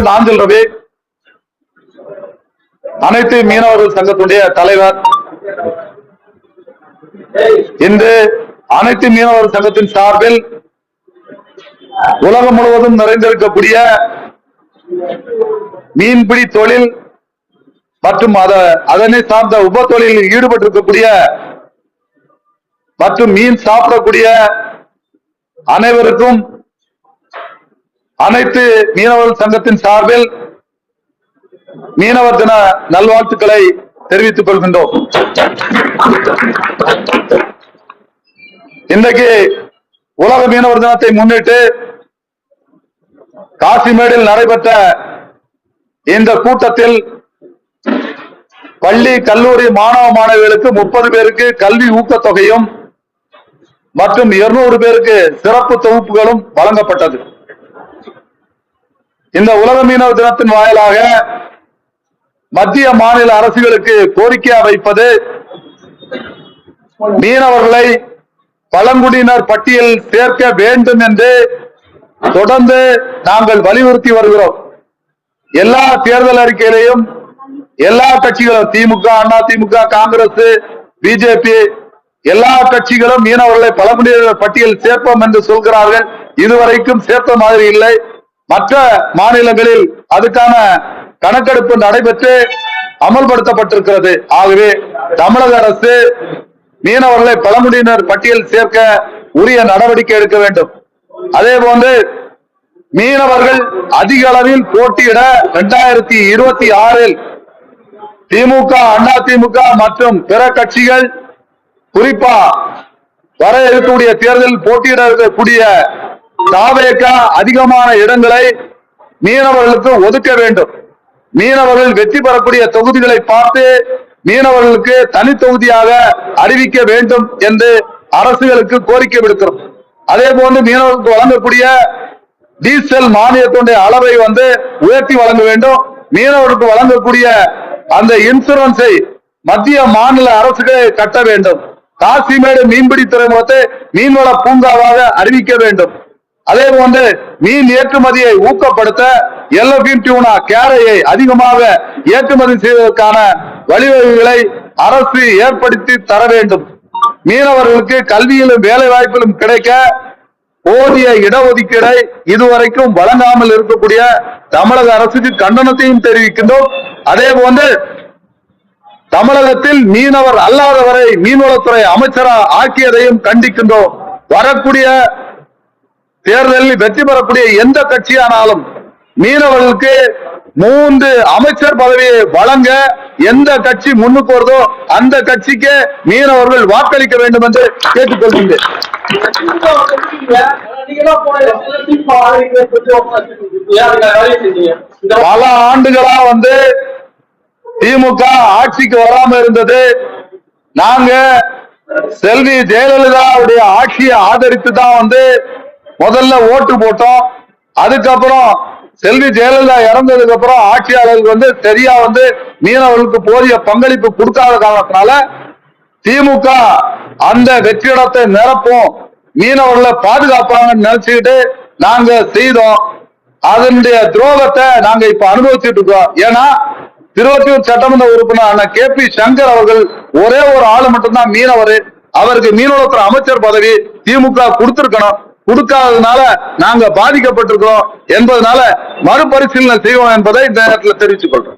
பேர் ரவி அனைத்து மீனவர்கள் சங்கத்துடைய தலைவர். இன்று அனைத்து மீனவர் சங்கத்தின் சார்பில் உலகம் முழுவதும் நிறைந்திருக்கக்கூடிய மீன்பிடி தொழில் மற்றும் அதனை சார்ந்த உப தொழிலில் ஈடுபட்டிருக்கக்கூடிய மற்றும் மீன் சாப்பிடக்கூடிய அனைவருக்கும் அனைத்து மீனவர் சங்கத்தின் சார்பில் மீனவர் தின நல்வாழ்த்துக்களை தெரிவித்துக் கொள்கின்றோம். இன்றைக்கு உலக மீனவர் தினத்தை முன்னிட்டு காசிமேடில் நடைபெற்ற இந்த கூட்டத்தில் பள்ளி கல்லூரி மாணவ மாணவிகளுக்கு முப்பது பேருக்கு கல்வி ஊக்கத்தொகையும் மற்றும் இருநூறு பேருக்கு சிறப்பு தொகுப்புகளும் வழங்கப்பட்டது. இந்த உலக மீனவர் தினத்தின் வாயிலாக மத்திய மாநில அரசுகளுக்கு கோரிக்கை வைப்பது மீனவர்களை பழங்குடியினர் பட்டியல் சேர்க்க வேண்டும் என்று தொடர்ந்து நாங்கள் வலியுறுத்தி வருகிறோம். எல்லா தேர்தல் அறிக்கையிலையும் எல்லா கட்சிகளும் திமுக அண்ணா திமுக காங்கிரஸ் பிஜேபி எல்லா கட்சிகளும் மீனவர்களை பழங்குடியினர் பட்டியல் சேர்ப்போம் என்று சொல்கிறார்கள். இதுவரைக்கும் சேர்த்த மாதிரி இல்லை. மற்ற மாநிலங்களில் அதுக்கான கணக்கெடுப்பு நடைபெற்று அமல்படுத்தப்பட்டிருக்கிறது. ஆகவே தமிழக அரசு மீனவர்களை பழங்குடியினர் பட்டியல் சேர்க்க உரிய நடவடிக்கை எடுக்க வேண்டும். அதே போன்று மீனவர்கள் அதிக அளவில் போட்டியிட இரண்டாயிரத்தி இருபத்தி ஆறில் திமுக அண்ணா திமுக மற்றும் பிற கட்சிகள் குறிப்பா வர இருக்கக்கூடிய தேர்தலில் போட்டியிடக்கூடிய தாவேக அதிகமான இடங்களை மீனவர்களுக்கு ஒதுக்க வேண்டும். மீனவர்கள் வெற்றி பெறக்கூடிய தொகுதிகளை பார்த்து மீனவர்களுக்கு தனி தொகுதியாக அறிவிக்க வேண்டும் என்று அரசுகளுக்கு கோரிக்கை விடுக்கிறோம். அதே போன்று மீனவர்களுக்கு வழங்கக்கூடிய டீசல் மானியத்துடைய அளவை வந்து உயர்த்தி வழங்க வேண்டும். மீனவர்களுக்கு வழங்கக்கூடிய அந்த இன்சூரன்ஸை மத்திய மாநில அரசுகளை கட்ட வேண்டும். காசிமேடு மீன்பிடி துறைமுகத்தை மீன்வள பூங்காவாக அறிவிக்க வேண்டும். அதே போன்று மீன் ஏற்றுமதியை ஊக்கப்படுத்த எல்லோபின் டியூனா கேரையை அதிகமாக ஏற்றுமதி செய்வதற்கான வழிவகைகளை அரசு ஏற்படுத்தி தர வேண்டும். மீனவர்களுக்கு கல்வியிலும் வேலை வாய்ப்பிலும் கிடைக்க போதிய இடஒதுக்கீடை இதுவரைக்கும் வழங்காமல் இருக்கக்கூடிய தமிழக அரசுக்கு கண்டனத்தையும் தெரிவிக்கின்றோம். அதே போன்று தமிழகத்தில் மீனவர் அல்லாதவரை மீன்வளத்துறை அமைச்சரா ஆக்கியதையும் கண்டிக்கின்றோம். வரக்கூடிய தேர்தலில் வெற்றி பெறக்கூடிய எந்த கட்சியானாலும் மீனவர்களுக்கு மூன்று அமைச்சர் பதவியை வழங்க எந்த கட்சி முன்னுக்கு வருதோ அந்த கட்சிக்கு மீனவர்கள் வாக்களிக்க வேண்டும் என்று கேட்டுக்கொள்கின்றேன். பல ஆண்டுகளா வந்து திமுக ஆட்சிக்கு வராம இருந்தது. நாங்க செல்வி ஜெயலலிதாவுடைய ஆட்சியை ஆதரித்து தான் வந்து முதல்ல ஓட்டு போட்டோம். அதுக்கப்புறம் செல்வி ஜெயலலிதா இறந்ததுக்கு அப்புறம் ஆட்சியாளர்களுக்கு வந்து சரியா வந்து மீனவர்களுக்கு போதிய பங்களிப்பு கொடுக்காத காரணத்தினால திமுக அந்த வெற்றிடத்தை நிரப்பும். மீனவர்களை பாதுகாப்பாங்கன்னு நினைச்சுக்கிட்டு நாங்க செய்தோம். அதனுடைய துரோகத்தை நாங்க இப்ப அனுபவிச்சுட்டு இருக்கோம். ஏன்னா திருவத்தியூர் சட்டமன்ற உறுப்பினர் கே பி சங்கர் அவர்கள் ஒரே ஒரு ஆளு மட்டும்தான் மீனவர். அவருக்கு மீனவளத்துறை அமைச்சர் பதவி திமுக கொடுத்திருக்கணும். கொடுக்காததுனால நாங்க பாதிக்கப்பட்டிருக்கிறோம் என்பதனால மறுபரிசீலனை செய்வோம் என்பதை இந்த நேரத்தில் தெரிவித்துக் கொள்றோம்.